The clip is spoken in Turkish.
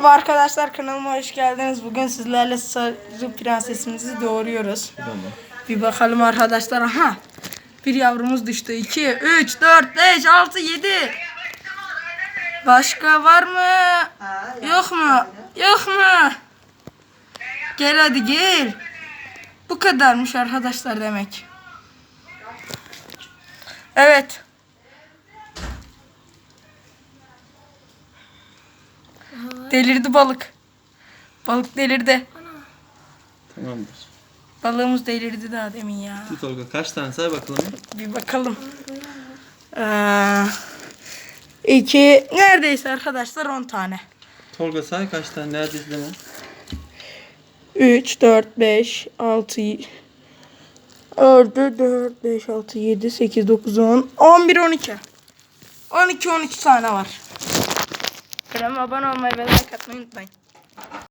Merhaba arkadaşlar kanalıma hoş geldiniz. Bugün sizlerle sarı prensesimizi doğuruyoruz. Bir bakalım arkadaşlar. Aha. Bir yavrumuz düştü. 2, 3, 4, 5, 6, 7. Başka var mı? Yok mu? Yok mu? Gel hadi gel. Bu kadarmış arkadaşlar demek. Evet. Delirdi balık. Balık delirdi. Tamamdır. Balığımız delirdi daha demin ya. Tut Tolga kaç tane say bakalım. Bir bakalım. Ee, iki, neredeyse arkadaşlar 10 tane. Tolga say kaç tane nerede izleme. 3, 4, 5, 6, 4, 4, 5, 6, 7, 8, 9, 10, 11, 12. 12, 13 tane var. Kanalıma abone olmayı ve like atmayı unutmayın.